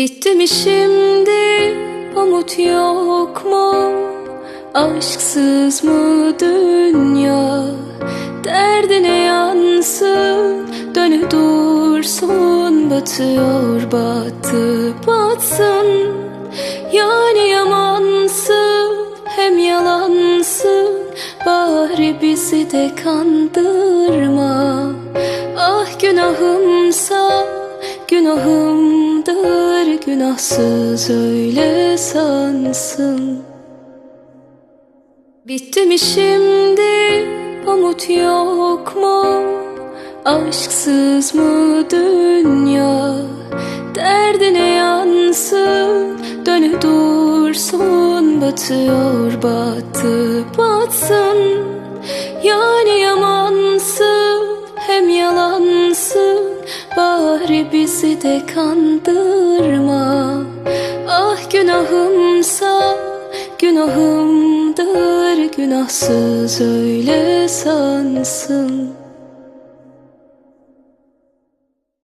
Bitti mi şimdi umut yok mu? Aşksız mı dünya? Derdine yansın? Dönü dursun Batıyor battı batsın. Yani yamansın Hem yalansın. Bari bizi de kandırma. Ah günahımsa Günahımdır günahsız öyle sansın. Bitti mi şimdi umut yok mu? Aşksız mı dünya? Derdine yansın? Dönü dursun Batıyor battı batsın Bari bizi de kandırma. Ah günahımsa Günahımdır. Günahsız öyle sansın